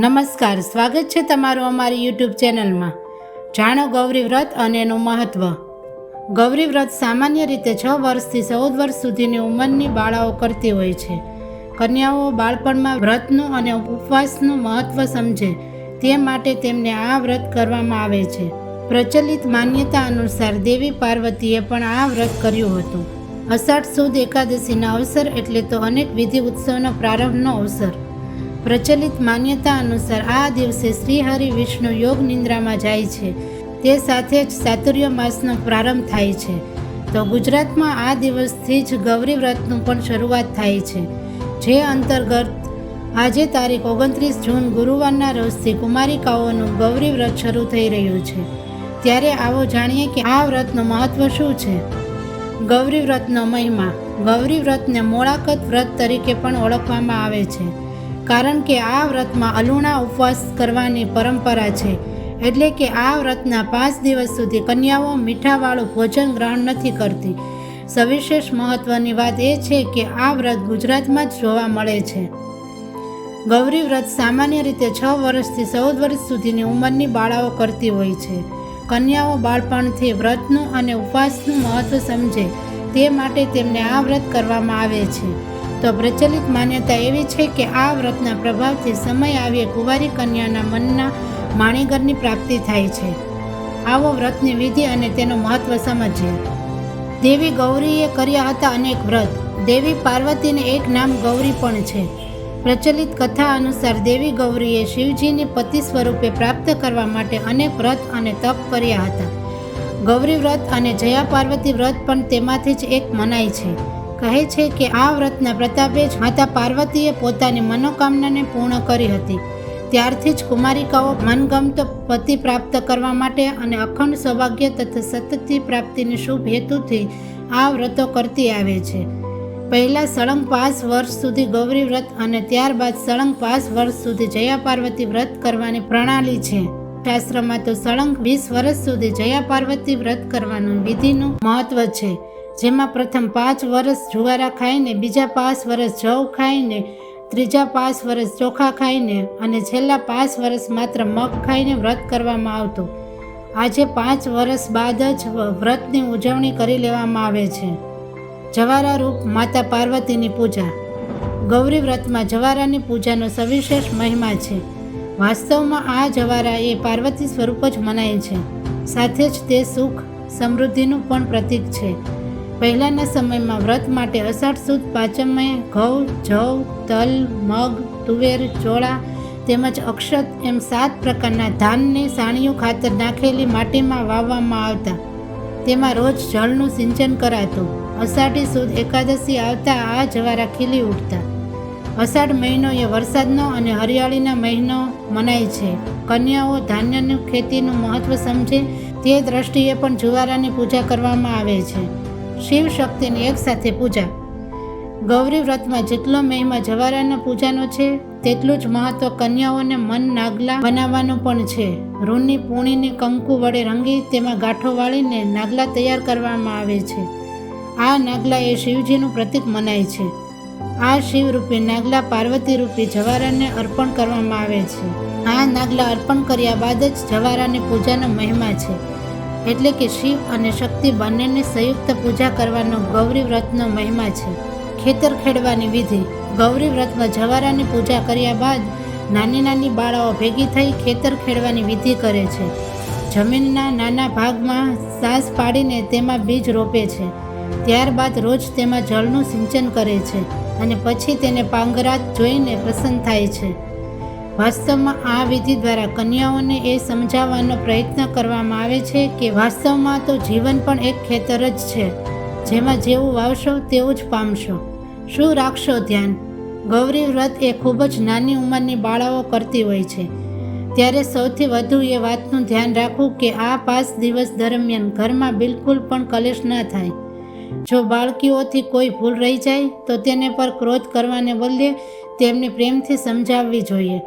નમસ્કાર, સ્વાગત છે તમારું અમારી યુટ્યુબ ચેનલમાં. જાણો ગૌરી વ્રત અને એનું મહત્ત્વ ગૌરી વ્રત સામાન્ય રીતે છ વર્ષથી ચૌદ વર્ષ સુધીની ઉંમરની બાળાઓ કરતી હોય છે. કન્યાઓ બાળપણમાં વ્રતનું અને ઉપવાસનું મહત્ત્વ સમજે, તે માટે તેમને આ વ્રત કરવામાં આવે છે. પ્રચલિત માન્યતા અનુસાર દેવી પાર્વતીએ પણ આ વ્રત કર્યું હતું. અષાઢ સુદ એકાદશીના અવસર એટલે તો અનેક વિધિ ઉત્સવનો પ્રારંભનો અવસર. પ્રચલિત માન્યતા અનુસાર આ દિવસે શ્રીહરિ વિષ્ણુ યોગ નિંદ્રામાં જાય છે. તે સાથે જ ચાતુર્ય માસનો પ્રારંભ થાય છે. તો ગુજરાતમાં આ દિવસથી જ ગૌરી વ્રતનું પણ શરૂઆત થાય છે. જે અંતર્ગત આજે તારીખ ઓગણત્રીસ જૂન ગુરુવારના રોજથી કુમારિકાઓનું ગૌરી વ્રત શરૂ થઈ રહ્યું છે. ત્યારે આવો જાણીએ કે આ વ્રતનું મહત્વ શું છે? ગૌરી વ્રતનો મહિમા, ગૌરી વ્રતને મોળાકત વ્રત તરીકે પણ ઓળખવામાં આવે છે. કારણ કે આ વ્રતમાં અલુણા ઉપવાસ કરવાની પરંપરા છે. એટલે કે આ વ્રતના પાંચ દિવસ સુધી કન્યાઓ મીઠાવાળું ભોજન ગ્રહણ નથી કરતી. સવિશેષ મહત્વની વાત એ છે કે આ વ્રત ગુજરાતમાં જ જોવા મળે છે. ગૌરી વ્રત સામાન્ય રીતે છ વર્ષથી ચૌદ વર્ષ સુધીની ઉંમરની બાળાઓ કરતી હોય છે. કન્યાઓ બાળપણથી વ્રતનું અને ઉપવાસનું મહત્વ સમજે તે માટે તેમને આ વ્રત કરવામાં આવે છે. તો પ્રચલિત માન્યતા એવી છે કે આ વ્રતના પ્રભાવથી સમય આવીએ કુંવારી કન્યાના મનના માણીગરની પ્રાપ્તિ થાય છે. આવો વ્રતની વિધિ અને તેનું મહત્વ સમજીએ. દેવી ગૌરીએ કર્યા હતા અનેક વ્રત. દેવી પાર્વતીને એક નામ ગૌરી પણ છે. પ્રચલિત કથા અનુસાર દેવી ગૌરીએ શિવજીની પતિ સ્વરૂપે પ્રાપ્ત કરવા માટે અનેક વ્રત અને તપ કર્યા હતા. ગૌરી વ્રત અને જયા પાર્વતી વ્રત પણ તેમાંથી જ એક મનાય છે. કહે છે કે આ વ્રતના પ્રતાપે જ માતા પાર્વતીએ પોતાની મનોકામનાને પૂર્ણ કરી હતી. ત્યારથી જ કુમારિકાઓ મનગમતો પતિ પ્રાપ્ત કરવા માટે અને અખંડ સૌભાગ્ય તથા સતતથી પ્રાપ્તિની શુભ હેતુથી આ વ્રતો કરતી આવે છે. પહેલાં સળંગ પાંચ વર્ષ સુધી ગૌરી વ્રત અને ત્યારબાદ સળંગ પાંચ વર્ષ સુધી જયા પાર્વતી વ્રત કરવાની પ્રણાલી છે. શાસ્ત્રમાં તો સળંગ વીસ વર્ષ સુધી જયા પાર્વતી વ્રત કરવાનું વિધિનું મહત્વ છે. જેમાં પ્રથમ પાંચ વર્ષ જુવારા ખાઈને, બીજા પાંચ વર્ષ જવ ખાઈને, ત્રીજા પાંચ વર્ષ ચોખા ખાઈને અને છેલ્લા પાંચ વર્ષ માત્ર મગ ખાઈને વ્રત કરવામાં આવતું. આજે પાંચ વર્ષ બાદ જ વ્રતની ઉજવણી કરી લેવામાં આવે છે. જવારા રૂપ માતા પાર્વતીની પૂજા. ગૌરી વ્રતમાં જવારાની પૂજાનો સવિશેષ મહિમા છે. વાસ્તવમાં આ જવારા એ પાર્વતી સ્વરૂપ જ મનાય છે. સાથે જ તે સુખ સમૃદ્ધિનું પણ પ્રતીક છે. પહેલાંના સમયમાં વ્રત માટે અષાઢ સુદ, પાંચમે ઘઉં, જવ, તલ, મગ, તુવેર, ચોળા તેમજ અક્ષત એમ સાત પ્રકારના ધાનને સાણિયું ખાતર નાખેલી માટીમાં વાવવામાં આવતા. તેમાં રોજ જળનું સિંચન કરાતું. અષાઢી સુદ એકાદશી આવતા આ જવારા ખીલી ઉઠતા. અષાઢ મહિનો એ વરસાદનો અને હરિયાળીના મહિનો મનાય છે. કન્યાઓ ધાન્યની ખેતીનું મહત્ત્વ સમજે તે દ્રષ્ટિએ પણ જુવારાની પૂજા કરવામાં આવે છે. શિવ શક્તિની એકસાથે પૂજા. ગૌરી વ્રતમાં જેટલો મહિમા જવારાના પૂજાનો છે, તેટલું જ મહત્વ કન્યાઓને મન નાગલા બનાવવાનું પણ છે. રૂની પૂણીને કંકુ વડે રંગી તેમાં ગાંઠો વાળીને નાગલા તૈયાર કરવામાં આવે છે. આ નાગલા એ શિવજીનું પ્રતીક મનાય છે. આ શિવરૂપી નાગલા પાર્વતી રૂપી જવારાને અર્પણ કરવામાં આવે છે. આ નાગલા અર્પણ કર્યા બાદ જ જવારાની પૂજાનો મહિમા છે. એટલે કે શિવ અને શક્તિ બંનેની સંયુક્ત પૂજા કરવાનો ગૌરી વ્રતનો મહિમા છે. ખેતર ખેડવાની વિધિ. ગૌરી વ્રતમાં જવારાની પૂજા કર્યા બાદ નાની નાની બાળાઓ ભેગી થઈ ખેતર ખેડવાની વિધિ કરે છે. જમીનના નાના ભાગમાં સાસ પાડીને તેમાં બીજ રોપે છે. ત્યારબાદ રોજ તેમાં જળનું સિંચન કરે છે અને પછી તેને પાંગરાત જોઈને પ્રસન્ન થાય છે. વાસ્તવમાં આ વિધિ દ્વારા કન્યાઓને એ સમજાવવાનો પ્રયત્ન કરવામાં આવે છે કે વાસ્તવમાં તો જીવન પણ એક ખેતર જ છે. જેમાં જેવું વાવશો તેવું જ પામશો. શું રાખશો ધ્યાન? ગૌરી વ્રત એ ખૂબ જ નાની ઉંમરની બાળાઓ કરતી હોય છે. ત્યારે સૌથી વધુ એ વાતનું ધ્યાન રાખવું કે આ પાંચ દિવસ દરમિયાન ઘરમાં બિલકુલ પણ કલેશ ન થાય. જો બાળકીઓથી કોઈ ભૂલ રહી જાય, તો તેને પર ક્રોધ કરવાને બદલે તેમને પ્રેમથી સમજાવવી જોઈએ.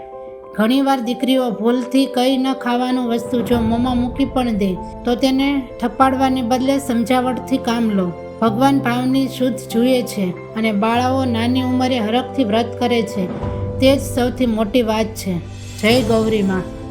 ઘણીવાર દીકરીઓ ભૂલથી કંઈ ન ખાવાનું વસ્તુ જો મોંમાં મૂકી પણ દે, તો તેને ઠપાડવાને બદલે સમજાવટથી કામ લો. ભગવાન ભાવની શુદ્ધ જુએ છે અને બાળાઓ નાની ઉંમરે હરખથી વ્રત કરે છે. તે જ સૌથી મોટી વાત છે. જય ગૌરીમાં.